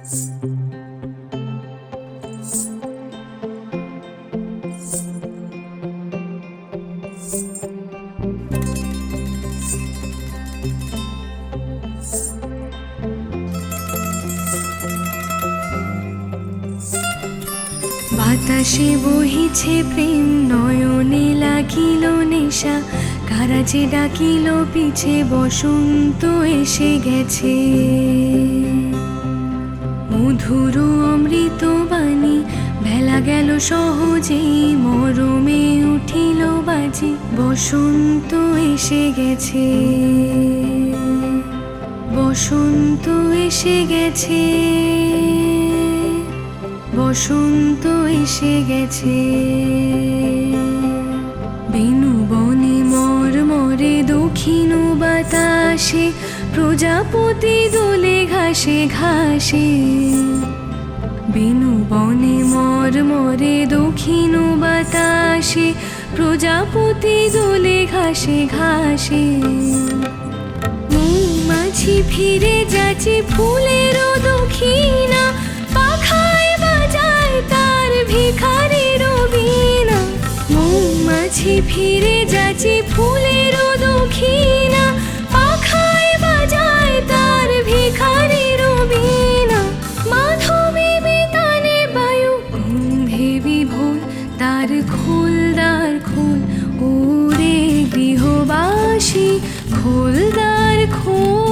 বাতাসে বহিছে প্রেম নয়নে লাগিল নেশা। কারাজে ডাকিল পিছে বসন্ত এসে গেছে। বেলা গেল সহজেই, মরমে উঠিল বাজি, বসন্ত এসে গেছে। বসন্ত এসে গেছে। বসন্ত এসে গেছে। বেনু বনে মর মরে দক্ষিণ বাতাসে, প্রজাপতি দোলে ঘাসে ঘাসে। বেনু বনে মর মরে দক্ষিণ বাতাসে, প্রজাপতি দোলে ঘাসে ঘাসে। মৌমাছি ফিরে যাচ্ছে ফুলেরও দক্ষিণা, পাখায় বাজায় তার ভিখারির বীণা মৌমাছি ফিরে যাচ্ছে দক্ষিণা দ্বার খোল দ্বার খোল ওরে গৃহবাসী খোল দ্বার খোল